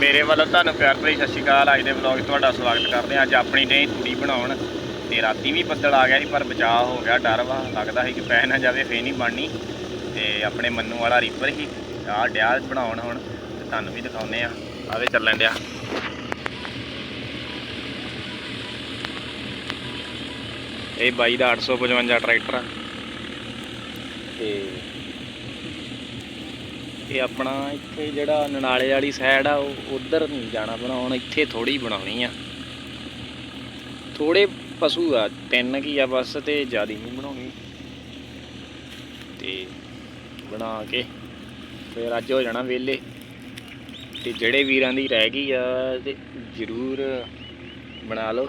ਮੇਰੇ ਵੱਲੋਂ ਤੁਹਾਨੂੰ ਪਿਆਰ ਭਰੀ ਸਤਿ ਸ਼੍ਰੀ ਅਕਾਲ। ਅੱਜ ਦੇ ਵਲੌਗ 'ਚ ਤੁਹਾਡਾ ਸਵਾਗਤ ਕਰਦੇ ਹਾਂ। ਅੱਜ ਆਪਣੀ ਡੇ ਤੂੜੀ ਬਣਾਉਣ। ਤੇ ਰਾਤੀ ਵੀ ਬੱਦਲ ਆ ਗਿਆ ਸੀ, ਪਰ ਬਚਾਅ ਹੋ ਗਿਆ, ਡਰ ਵਾ। ਲੱਗਦਾ ਸੀ ਕਿ ਪੈ ਨਾ ਜਾਵੇ, ਫੇਰ ਨਹੀਂ ਬਣਨੀ। ਤੇ ਆਪਣੇ ਮੰਨੂ ਵਾਲਾ ਰੀਪਰ ਹੀ ਆਹ ਡਿਆ ਬਣਾਉਣ ਹੁਣ। ਤੇ ਤੁਹਾਨੂੰ ਵੀ ਦਿਖਾਉਨੇ ਆ ਆਵੇ ਚੱਲਣ ਡਿਆ। ਇਹ ਬਾਈ ਦਾ 855 ਟਰੈਕਟਰ ਆ। ਤੇ ਇਹ ਆਪਣਾ ਇੱਥੇ ਜਿਹੜਾ ਨਨਾਲੇ ਵਾਲੀ ਸਾਈਡ ਆ, ਉਹ ਉਧਰ ਨਹੀਂ ਜਾਣਾ ਬਣਾਉਣ, ਇੱਥੇ ਥੋੜੀ ਬਣਾਉਣੀ ਆ। ਥੋੜੇ ਪਸ਼ੂ ਆ, ਤਿੰਨ ਕੀ ਆ ਬਸ ਤੇ ਜ਼ਿਆਦਾ ਨਹੀਂ ਬਣਾਉਣੀ। ਤੇ ਬਣਾ ਕੇ ਫਿਰ ਅੱਜ ਹੋ ਜਾਣਾ ਵੇਲੇ ਤੇ ਜਿਹੜੇ ਵੀਰਾਂ ਦੀ ਰਹਿ ਗਈ ਆ, ਤੇ ਜ਼ਰੂਰ ਬਣਾ ਲਓ।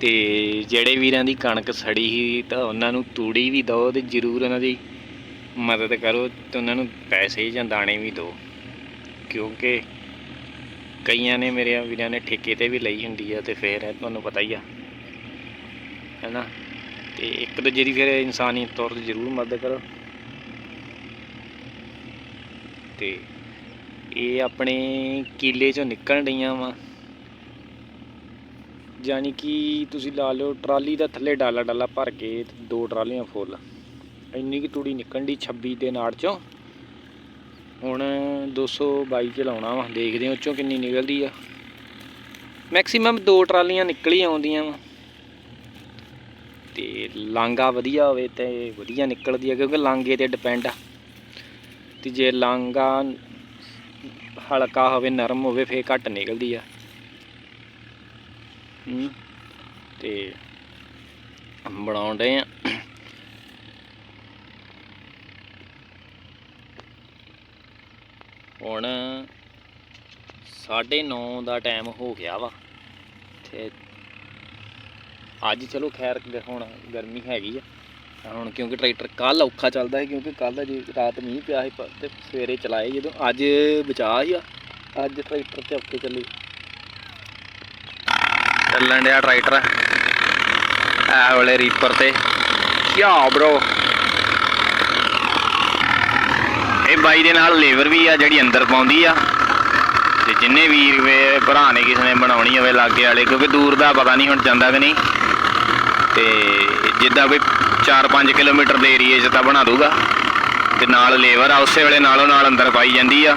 ਤੇ ਜਿਹੜੇ ਵੀਰਾਂ ਦੀ ਕਣਕ ਸੜੀ ਸੀ, ਤਾਂ ਉਹਨਾਂ ਨੂੰ ਤੂੜੀ ਵੀ ਦਿਓ ਤੇ ਜ਼ਰੂਰ ਉਹਨਾਂ ਦੀ ਮਦਦ ਕਰੋ ਤੇ ਉਹਨਾਂ ਨੂੰ ਪੈਸੇ ਜਾਂ ਦਾਣੇ ਵੀ ਦਿਓ। ਕਿਉਂਕਿ ਕਈਆਂ ਨੇ ਮੇਰੇ ਵੀਰਾਂ ਨੇ ਠੇਕੇ ਤੇ ਵੀ ਲਈ ਹੁੰਦੀ ਆ ਤੇ ਫਿਰ ਤੁਹਾਨੂੰ ਪਤਾ ਹੀ ਆ। ਹੈਨਾ? ਤੇ ਇੱਕ ਦੂਜੇ ਦੀ ਫਿਰ ਇਨਸਾਨੀ ਤੌਰ ਤੇ ਜ਼ਰੂਰ ਮਦਦ ਕਰੋ। ਤੇ ਇਹ ਆਪਣੇ ਕੀਲੇ ਚੋਂ ਨਿਕਲਣ ਡਈਆਂ ਵਾ। ਯਾਨੀ ਕਿ ਤੁਸੀਂ ਲਾ ਲਓ ਟਰਾਲੀ ਦਾ ਥੱਲੇ ਡਾਲਾ ਡਾਲਾ ਭਰ ਕੇ ਦੋ ਟਰਾਲੀਆਂ ਫੁੱਲ। ਇੰਨੀ ਕਿ ਤੂੜੀ ਨਿਕਲਣ ਦੀ 26 ਦੇ ਨਾੜ ਚੋਂ। ਹੁਣ 222 ਚ ਲਾਉਣਾ ਵਾ, ਦੇਖਦੇ ਹਾਂ ਉਹ ਚੋਂ ਕਿੰਨੀ ਨਿਕਲਦੀ ਆ। ਮੈਕਸਿਮਮ ਦੋ ਟਰਾਲੀਆਂ ਨਿਕਲ ਹੀ ਆਉਂਦੀਆਂ ਵਾ। ਤੇ ਲਾਂਗਾ ਵਧੀਆ ਹੋਵੇ ਤੇ ਵਧੀਆ ਨਿਕਲਦੀ ਆ, ਕਿਉਂਕਿ ਲਾਂਗੇ ਤੇ ਡਿਪੈਂਡ ਆ। ਤੇ ਜੇ ਲਾਂਗਾ ਹਲਕਾ ਹੋਵੇ, ਨਰਮ ਹੋਵੇ, ਫੇਰ ਘੱਟ ਨਿਕਲਦੀ ਆ। ਹੂੰ, ਤੇ ਬਣਾਉਣ ਡਏ ਆ। ਹੁਣ 9:30 ਦਾ ਟਾਈਮ ਹੋ ਗਿਆ ਵਾ। ਤੇ ਅੱਜ ਚਲੋ ਖੈਰ ਹੁਣ ਗਰਮੀ ਹੈਗੀ ਆ। ਹੁਣ ਕਿਉਂਕਿ ਟਰੈਕਟਰ ਕੱਲ ਔਖਾ ਚੱਲਦਾ ਹੈ ਕਿਉਂਕਿ ਕੱਲ ਜੇ ਰਾਤ ਮੀਂਹ ਪਿਆ ਸੀ ਪ- ਤੇ ਸਵੇਰੇ ਚਲਾਏ ਜਦੋਂ ਅੱਜ ਬਚਾ ਹੀ ਆ। ਅੱਜ ਟਰੈਕਟਰ ਤੇ ਔਖੇ ਚੱਲੀ। ਚੱਲਣ ਡਿਆ ਟਰੈਕਟਰ ਐ ਵਾਲੇ ਰੀਪਰ ਤੇ। ਯਾ ਬ్రో ਇਹ ਬਾਈ ਦੇ ਨਾਲ ਲੇਬਰ ਵੀ ਆ, ਜਿਹੜੀ ਅੰਦਰ ਪਾਉਂਦੀ ਆ। ਤੇ ਜਿੰਨੇ ਵੀਰ ਵੇ ਭਰਾ ਨੇ ਕਿਸੇ ਨੇ ਬਣਾਉਣੀ ਹੋਵੇ ਲਾਗੇ ਵਾਲੇ, ਕਿਉਂਕਿ ਦੂਰ ਦਾ ਪਤਾ ਨਹੀਂ ਹੁਣ ਜਾਂਦਾ ਕਿ ਨਹੀਂ। ਤੇ ਜਿੱਦਾਂ ਵੀ 4-5 ਕਿਲੋਮੀਟਰ ਦੇ ਏਰੀਏ 'ਚ ਤਾਂ ਬਣਾ ਦੂਗਾ ਤੇ ਨਾਲ ਲੇਬਰ ਆ, ਉਸੇ ਵੇਲੇ ਨਾਲੋਂ ਨਾਲ ਅੰਦਰ ਪਾਈ ਜਾਂਦੀ ਆ।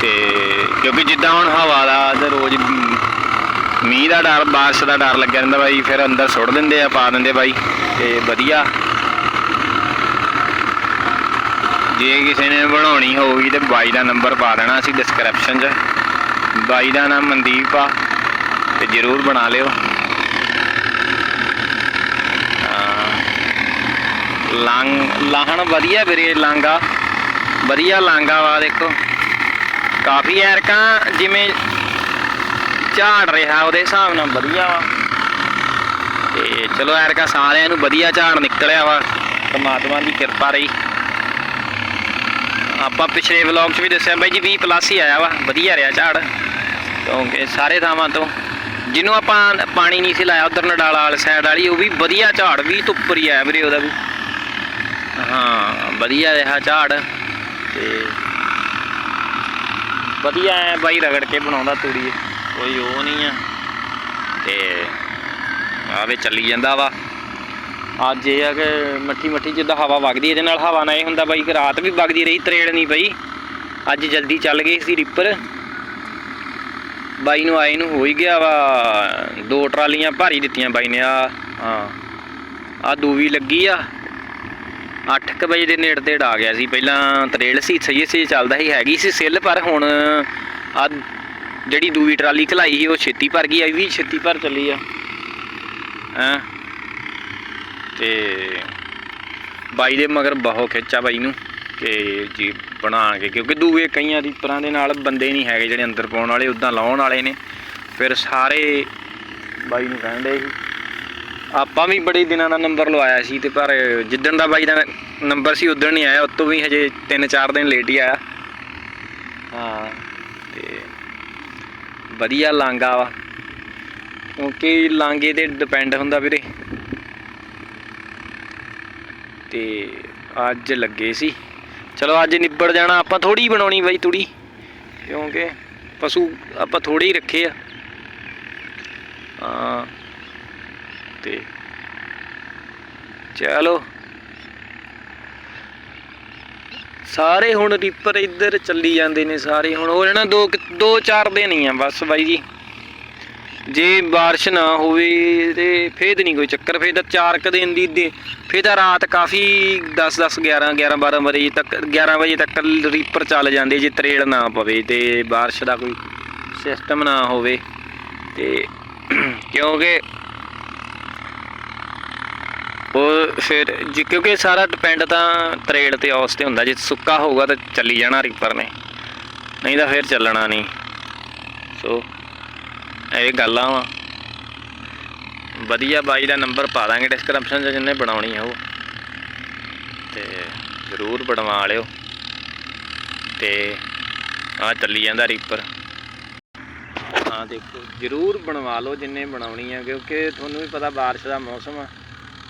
ਤੇ ਕਿਉਂਕਿ ਜਿੱਦਾਂ ਹੁਣ ਹਵਾ ਦਾ ਤੇ ਰੋਜ਼ ਮੀਂਹ ਦਾ ਡਰ, ਬਾਰਿਸ਼ ਦਾ ਡਰ ਲੱਗਿਆ ਰਹਿੰਦਾ ਬਾਈ, ਫਿਰ ਅੰਦਰ ਸੁੱਟ ਦਿੰਦੇ ਆ, ਪਾ ਦਿੰਦੇ ਬਾਈ। ਤੇ ਵਧੀਆ। ਜੇ ਕਿਸੇ ਨੇ ਬਣਾਉਣੀ ਹੋਊਗੀ ਤੇ ਬਾਈ ਦਾ ਨੰਬਰ ਪਾ ਦੇਣਾ ਅਸੀਂ ਡਿਸਕ੍ਰਿਪਸ਼ਨ 'ਚ। ਬਾਈ ਦਾ ਨਾਮ ਮਨਦੀਪ ਆ, ਤੇ ਜਰੂਰ ਬਣਾ ਲਿਓ। ਹਾਂ। ਲੰਗ, ਲਾਹਣ ਵਧੀਆ ਵੀਰੇ ਲਾਂਗਾ। ਵਧੀਆ ਲਾਂਗਾ ਵਾ ਦੇਖੋ। ਕਾਫੀ ਐਰਕਾਂ ਜਿਵੇਂ ਝਾੜ ਰਿਹਾ ਉਹਦੇ ਹਿਸਾਬ ਨਾਲ ਵਧੀਆ ਵਾ। ਤੇ ਚਲੋ ਐਰਕਾਂ ਸਾਰਿਆਂ ਨੂੰ ਵਧੀਆ ਝਾੜ ਨਿਕਲਿਆ ਵਾ। ਪਰਮਾਤਮਾ ਦੀ ਕਿਰਪਾ ਰਹੀ। ਆਪਾਂ ਪਿਛਲੇ ਵਲੌਗ 'ਚ ਵੀ ਦੱਸਿਆ ਬਾਈ ਜੀ 20 ਪਲੱਸ ਹੀ ਆਇਆ ਵਾ, ਵਧੀਆ ਰਿਹਾ ਝਾੜ। ਕਿਉਂਕਿ ਸਾਰੇ ਥਾਵਾਂ ਤੋਂ। ਜਿਹਨੂੰ ਆਪਾਂ ਪਾਣੀ ਨਹੀਂ ਸੀ ਲਾਇਆ ਉਧਰ ਨਡਾਲਾ ਵਾਲੀ ਸਾਈਡ ਵਾਲੀ, ਉਹ ਵੀ ਵਧੀਆ ਝਾੜ ਵੀ ਤੋਂ ਉੱਪਰ ਹੀ ਆਇਆ ਵੀਰੇ ਉਹਦਾ ਵੀ। ਹਾਂ, ਵਧੀਆ ਰਿਹਾ ਝਾੜ। ਤੇ ਵਧੀਆ ਐ ਬਾਈ ਰਗੜ ਕੇ ਬਣਾਉਂਦਾ ਤੂੜੀ। ਕੋਈ ਉਹ ਨਹੀਂ ਆ। ਤੇ ਆਵੇ ਚੱਲੀ ਜਾਂਦਾ ਵਾ। ਅੱਜ ਇਹ ਆ ਕਿ ਮੱਠੀ ਮੱਠੀ ਜਿੱਦਾਂ ਹਵਾ ਵਗਦੀ, ਇਹਦੇ ਨਾਲ ਹਵਾ ਨਾਲ ਇਹ ਹੁੰਦਾ ਬਾਈ ਕਿ ਰਾਤ ਵੀ ਵਗਦੀ ਰਹੀ, ਤਰੇੜ ਨਹੀਂ ਪਈ। ਅੱਜ ਜਲਦੀ ਚੱਲ ਗਈ ਸੀ ਰਿਪਰ। ਬਾਈ ਨੂੰ ਆਏ ਨੂੰ ਹੋ ਹੀ ਗਿਆ ਵਾ, ਦੋ ਟਰਾਲੀਆਂ ਭਾਰੀ ਦਿੱਤੀਆਂ ਬਾਈ ਨੇ, ਆ, ਹਾਂ। ਆ ਦੂਵੀ ਲੱਗੀ ਆ। 8:00 ਵਜੇ ਦੇ ਨੇੜੇ ਤੇੜ ਆ ਗਿਆ ਸੀ, ਪਹਿਲਾਂ ਤਰੇਲ ਸੀ, ਸਹੀ ਸੀ ਚੱਲਦਾ ਸੀ, ਹੈਗੀ ਸੀ ਸਿੱਲ, ਪਰ ਹੁਣ ਆ ਜਿਹੜੀ ਦੂਵੀ ਟਰਾਲੀ ਖਲਾਈ ਸੀ, ਉਹ ਛੇਤੀ ਭਰ ਗਈ ਆ ਵੀ ਛੇਤੀ ਭਰ ਚੱਲੀ ਆ। ਹਾਂ? ਤੇ ਬਾਈ ਦੇ ਮਗਰ ਬਹੁਤ ਖਿੱਚਾ ਬਾਈ ਨੂੰ ਕਿ ਜੀ ਬਣਾ ਕੇ ਕਿਉਂਕਿ ਦੂਏ ਕਈਆਂ ਰੀਪਰਾਂ ਦੇ ਨਾਲ ਬੰਦੇ ਨਹੀਂ ਹੈਗੇ ਜਿਹੜੇ ਅੰਦਰ ਪਾਉਣ ਵਾਲੇ ਉਦਾਂ ਲਾਉਣ ਵਾਲੇ ਨੇ। ਫਿਰ ਸਾਰੇ ਬਾਈ ਨੂੰ ਕਹਿੰਦੇ ਸੀ। ਆਪਾਂ ਵੀ ਬੜੇ ਦਿਨਾਂ ਦਾ ਨੰਬਰ ਲਵਾਇਆ ਸੀ ਤੇ ਪਰ ਜਿੱਦਣ ਦਾ ਬਾਈ ਦਾ ਨੰਬਰ ਸੀ ਉਦੋਂ ਨਹੀਂ ਆਇਆ ਉਤੋਂ ਵੀ ਹਜੇ 3-4 ਦਿਨ ਲੇਟ ਹੀ ਆਇਆ। ਹਾਂ। ਤੇ ਵਧੀਆ ਲਾਂਗਾ ਵਾ। ਕਿਉਂਕਿ ਲਾਂਗੇ ਤੇ ਡਿਪੈਂਡ ਹੁੰਦਾ ਵੀਰੇ। ਤੇ ਅੱਜ ਲੱਗੇ ਸੀ। ਚਲੋ ਅੱਜ ਨਿਬੜ ਜਾਣਾ, ਆਪਾਂ ਥੋੜੀ ਬਣਾਉਣੀ ਬਾਈ ਤੂੜੀ। ਕਿਉਂਕਿ ਪਸ਼ੂ ਆਪਾਂ ਥੋੜੇ ਹੀ ਰੱਖੇ ਆ। ਹਾਂ, ਤੇ ਚਲੋ। ਸਾਰੇ ਹੁਣ ਰੀਪਰ ਇੱਧਰ ਚੱਲੀ ਜਾਂਦੇ ਨੇ ਸਾਰੇ। ਹੁਣ ਹੋ ਜਾਣਾ ਦੋ ਕੁ- ਦੋ ਚਾਰ ਦਿਨ ਹੀ ਆ ਬਸ ਬਾਈ ਜੀ। ਜੇ ਬਾਰਿਸ਼ ਨਾ ਹੋਵੇ ਤੇ ਫੇਰ ਤਾਂ ਨਹੀਂ ਕੋਈ ਚੱਕਰ, ਫੇਰ ਤਾਂ ਚਾਰ ਕੁ ਦਿਨ ਦੀ ਦੇ ਫੇਰ ਤਾਂ ਰਾਤ ਕਾਫੀ 10 10 11 11 12 ਵਜੇ ਤੱਕ 11 ਵਜੇ ਤੱਕ ਰੀਪਰ ਚੱਲ ਜਾਂਦੇ ਜੇ ਤਰੇੜ ਨਾ ਪਵੇ ਤੇ ਬਾਰਿਸ਼ ਦਾ ਕੋਈ ਸਿਸਟਮ ਨਾ ਹੋਵੇ। ਤੇ ਕਿਉਂਕਿ ਉਹ ਫਿਰ ਜੀ ਕਿਉਂਕਿ ਸਾਰਾ ਡਿਪੈਂਡ ਤਾਂ ਤਰੇੜ ਤੇ ਔਸ ਤੇ ਹੁੰਦਾ, ਜੇ ਸੁੱਕਾ ਹੋਊਗਾ ਤਾਂ ਚੱਲੀ ਜਾਣਾ ਰੀਪਰ ਨੇ। ਨਹੀਂ ਤਾਂ ਫਿਰ ਚੱਲਣਾ ਨਹੀਂ। ਸੋ ਇਹ ਗੱਲਾਂ ਵਾ। ਵਧੀਆ ਬਾਈ ਦਾ ਨੰਬਰ ਪਾ ਦਾਂਗੇ ਡਿਸਕ੍ਰਿਪਸ਼ਨ 'ਚ, ਜਿੰਨੇ ਬਣਾਉਣੀ ਆ ਉਹ। ਤੇ ਜ਼ਰੂਰ ਬਣਵਾ ਲਿਓ। ਤੇ ਆ ਚੱਲੀ ਜਾਂਦਾ ਰੀਪਰ ਹਾਂ ਦੇਖੋ, ਜ਼ਰੂਰ ਬਣਵਾ ਲਓ ਜਿੰਨੇ ਬਣਾਉਣੀ ਆ, ਕਿਉਂਕਿ ਤੁਹਾਨੂੰ ਵੀ ਪਤਾ ਬਾਰਿਸ਼ ਦਾ ਮੌਸਮ ਆ।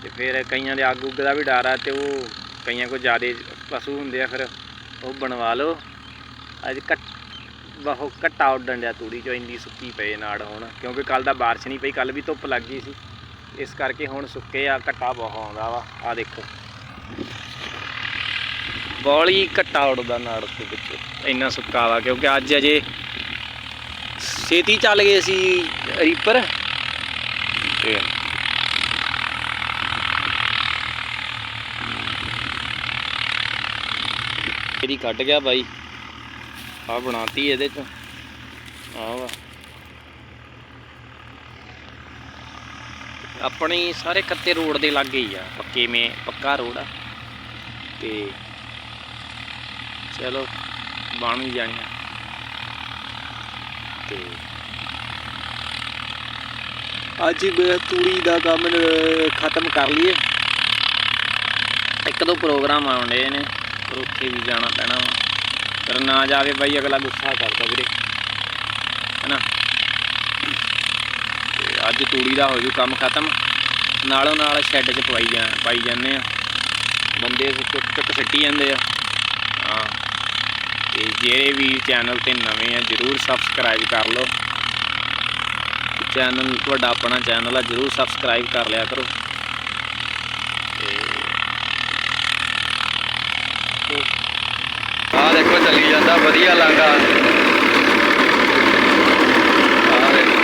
ਤੇ ਫਿਰ ਕਈਆਂ ਦੇ ਅੱਗ ਉੱਗ ਦਾ ਵੀ ਡਰ ਆ ਤੇ ਉਹ ਕਈਆਂ ਕੋ ਜ਼ਿਆਦਾ ਪਸ਼ੂ ਹੁੰਦੇ ਆ ਫਿਰ ਉਹ ਬਣਵਾ ਲਓ। ਅੱਜ ਕੱਟ ਬਹੁਤ ਘੱਟਾ ਉੱਡਣ ਡਿਆ ਤੂੜੀ ਚੋਂ, ਇੰਨੀ ਸੁੱਕੀ ਪਏ ਨਾੜ ਹੁਣ, ਕਿਉਂਕਿ ਕੱਲ ਦਾ ਬਾਰਿਸ਼ ਨਹੀਂ ਪਈ ਕੱਲ ਵੀ ਧੁੱਪ ਲੱਗ ਗਈ ਸੀ। ਇਸ ਕਰਕੇ ਹੁਣ ਸੁੱਕੇ ਆ, ਘੱਟਾ ਬਹੁਤ ਆਉਂਦਾ ਵਾ। ਆ ਦੇਖੋ। ਬੋਲੀ ਘੱਟਾ ਉੱਡਦਾ ਨਾੜ ਦੇ ਵਿੱਚ, ਇੰਨਾ ਸੁੱਕਾ ਵਾ, ਕਿਉਂਕਿ ਅੱਜ ਅਜੇ ਛੇਤੀ ਚੱਲ ਗਏ ਸੀ ਰੀਪਰ। ਤੇ ਇਹਦੀ ਕੱਢ ਗਿਆ ਬਾਈ। ਆ ਬਣਾਤੀ ਇਹਦੇ ਚ। ਆ ਵਾ। ਆਪਣੀ ਸਾਰੇ ਕੱਤੇ ਰੋਡ ਦੇ ਲਾਗੇ ਹੀ ਆ, ਪੱਕੇ ਮੇ, ਪੱਕਾ ਰੋਡ ਆ। ਤੇ ਚਲੋ ਬਣ ਵੀ ਆ। ਤੇ ਅੱਜ ਮੈਂ ਤੂੜੀ ਦਾ ਕੰਮ ਖਤਮ ਕਰ ਲਈਏ। ਇੱਕ ਦੋ ਪ੍ਰੋਗਰਾਮ ਆਉਣੇ ਨੇ ਉੱਥੇ ਵੀ ਜਾਣਾ ਪੈਣਾ ਵਾ ਨਾ ਜਾਵੇ ਬਾਈ, ਅਗਲਾ ਗੁੱਸਾ ਕਰਦਾ ਵੀਰੇ। ਹੈਨਾ? ਤੇ ਅੱਜ ਤੂੜੀ ਦਾ ਹੋ ਜੂ ਕੰਮ ਖਤਮ। ਨਾਲੋਂ ਨਾਲ ਸ਼ੈੱਡ 'ਚ ਪਵਾਈ ਜਾ, ਪਾਈ ਜਾਂਦੇ ਆ। ਬੰਦੇ ਚੁੱਕ ਚੁੱਕ ਸਿੱਟੀ ਜਾਂਦੇ ਆ। ਹਾਂ। ਤੇ ਜਿਹੜੇ ਵੀ ਚੈਨਲ ਤੇ ਨਵੇਂ ਆ, ਜਰੂਰ ਸਬਸਕ੍ਰਾਈਬ ਕਰ ਲਓ। ਚੈਨਲ, ਤੁਹਾਡਾ ਆਪਣਾ ਚੈਨਲ ਆ, ਜਰੂਰ ਸਬਸਕ੍ਰਾਈਬ ਕਰ ਲਿਆ ਕਰੋ। ਤੇ ਆ ਦੇਖੋ, ਚੱਲੀ ਜਾਂਦਾ, ਵਧੀਆ ਲਾਂਗਾ ਆ ਦੇਖੋ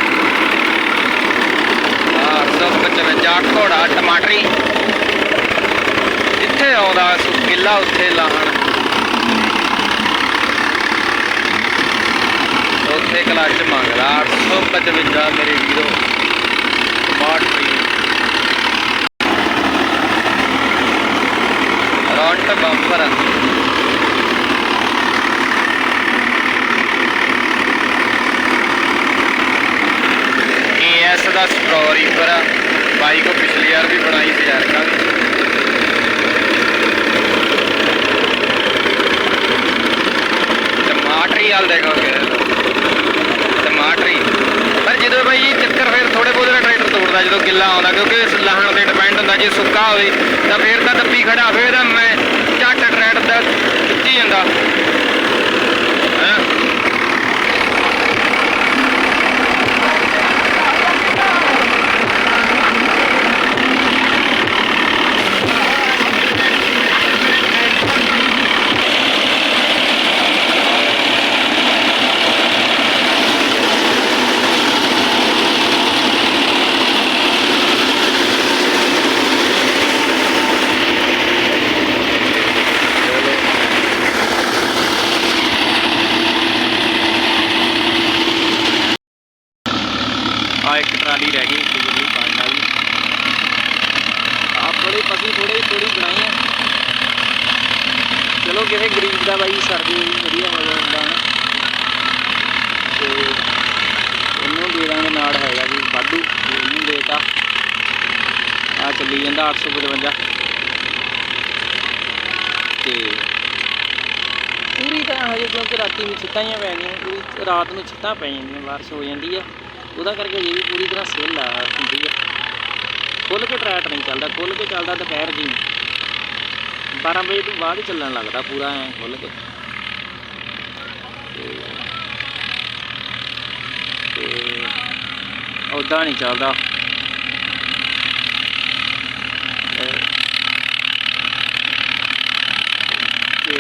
ਆ 855 ਘੋੜਾ ਟਮਾਟਰੀ ਜਿੱਥੇ ਆਉਂਦਾ ਸੁਕਿੱਲਾ ਉੱਥੇ ਲਾਹਣ। ਉੱਥੇ ਕਲੱਚ ਮੰਗਦਾ 855 ਮੇਰੇ ਵੀਰੋ। ਟਮਾਟਰੀ ਰੌਂਟ ਬੰਪਰ। ਏਐਸ ਦਾ ਸਟ੍ਰਾਬੇਰੀ ਪਰ ਆ, ਬਾਈ ਕੋ ਪਿਛਲੀ ਵਾਰ ਵੀ ਬਣਾਈ ਸੀ ਯਾਰ ਕੱਲ ਟਮਾਟਰੀ ਹਾਲ ਦੇਖੋਗੇ ਟਮਾਟਰੀ ਪਰ ਜਦੋਂ ਬਾਈ ਚੱਕਰ ਫਿਰ ਥੋੜੇ ਬਹੁਤੇ ਦਾ ਟਰੈਕਟਰ ਤੋੜਦਾ, ਜਦੋਂ ਗਿੱਲਾ ਆਉਂਦਾ, ਕਿਉਂਕਿ ਇਸ ਲਾਹਣ ਤੇ ਡਿਪੈਂਡ ਹੁੰਦਾ, ਜੇ ਸੁੱਕਾ ਹੋਵੇ, ਤਾਂ ਫਿਰ ਤਾਂ ਦੱਬੀ ਖੜਾ, ਫਿਰ ਤਾਂ ਮੈਂ ਝੱਟ ਟਰੈਕਟਰ ਦਾ ਖਿੱਚੀ ਜਾਂਦਾ ਹੈਂ ਆ ਰਹਿ ਗਈ ਬਿਜਲੀ ਪਾਣੀ ਵਾਲੀ। ਆਪਣੇ ਪਸੀ ਥੋੜੇ ਥੋੜੀ ਬਣਾਈ ਆ ਚਲੋ ਕਿਸੇ ਗਰੀਬ ਦਾ ਬਾਈ ਸਰਦੀ ਵਧੀਆ ਮਜ਼ਾ ਜਾਂਦਾ ਨਾ ਤੇ ਉਹਨੂੰ ਦੇ ਦਾਂਗੇ ਨਾੜ ਹੈਗਾ ਜੀ, ਵਾਧੂ ਤੇ ਦੇਤਾ। ਆ ਚੱਲੀ ਜਾਂਦਾ 855 ਤੇ ਪੂਰੀ ਤਰ੍ਹਾਂ ਹਜੇ ਕਿਉਂਕਿ ਰਾਤੀ ਨੂੰ ਛਿੱਟਾਂ ਹੀ ਪੈਣੀਆਂ ਪੂਰੀ ਰਾਤ ਨੂੰ ਛਿੱਟਾਂ ਪੈ ਜਾਂਦੀਆਂ, ਬਾਰਿਸ਼ ਹੋ ਜਾਂਦੀ ਆ ਉਹਦਾ ਕਰਕੇ ਇਹ ਵੀ ਪੂਰੀ ਤਰ੍ਹਾਂ ਸੇਲ ਆ ਹੁੰਦੀ ਹੈ ਖੁੱਲ ਕੇ ਟਰੈਟ ਨਹੀਂ ਚੱਲਦਾ ਖੁੱਲ ਕੇ ਚੱਲਦਾ ਦੁਪਹਿਰ ਜੀ। 12 ਵਜੇ ਤੋਂ ਬਾਅਦ ਚੱਲਣ ਲੱਗਦਾ ਪੂਰਾ ਐ ਖੁੱਲ ਕੇ। ਤੇ ਤੇ ਉਦਾਂ ਨਹੀਂ ਚੱਲਦਾ ਤੇ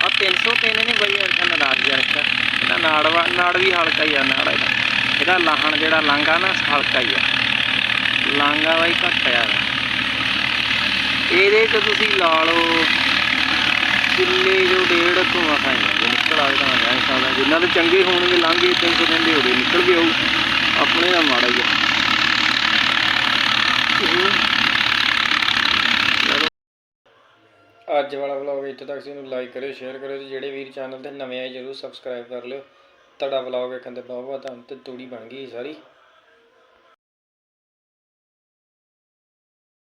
ਆ 303 ਨੇ ਬਈ ਅਰਕਾ ਨਾੜ ਜਿਹਾ ਰੱਖਿਆ ਇਹਦਾ ਨਾੜ ਵਾ, ਨਾੜ ਵੀ ਹਲਕਾ ਹੀ ਆ, ਨਾੜ ਇਹਦਾ। ਇਹਦਾ ਲਾਹਣ ਜਿਹੜਾ ਲਾਂਗਾ ਨਾ, ਹਲਕਾ ਹੀ ਆ। ਲਾਂਗਾ ਬਾਈ ਘੱਟ ਆ। ਇਹਦੇ ਚ ਤੁਸੀਂ ਲਾ ਲਓ, ਕਿੱਲੇ ਜੋ ਡੇਢ ਧੂਆਂ ਖਾਈਆਂ ਜੇ ਨਿਕਲ ਆਵੇ ਤਾਂ ਮੈਂ ਸਕਦਾ ਜਿੰਨਾ ਦੇ ਚੰਗੇ ਹੋਣਗੇ ਲਾਂਗੇ 300 ਦੇ ਹੋੜੇ ਨਿਕਲ ਗਏ ਹੋਊ ਆਪਣੇ ਦਾ ਮਾੜਾ ਹੀ ਆ ਚਲੋ ਅੱਜ ਵਾਲਾ ਵਲੌਗ ਇੱਥੇ ਤੱਕ ਸੀ ਇਹਨੂੰ ਲਾਈਕ ਕਰਿਓ ਸ਼ੇਅਰ ਕਰਿਓ ਤੇ ਜਿਹੜੇ ਵੀਰ ਚੈਨਲ ਤੇ ਨਵੇਂ ਆਏ ਜਰੂਰ ਸਬਸਕ੍ਰਾਈਬ ਕਰ ਲਿਓ। ਤੁਹਾਡਾ ਵਲੌਗ ਵੇਖਣ ਤੇ ਬਹੁਤ ਬਹੁਤ ਧੰਨ ਤੇ ਤੂੜੀ ਬਣ ਗਈ ਸਾਰੀ।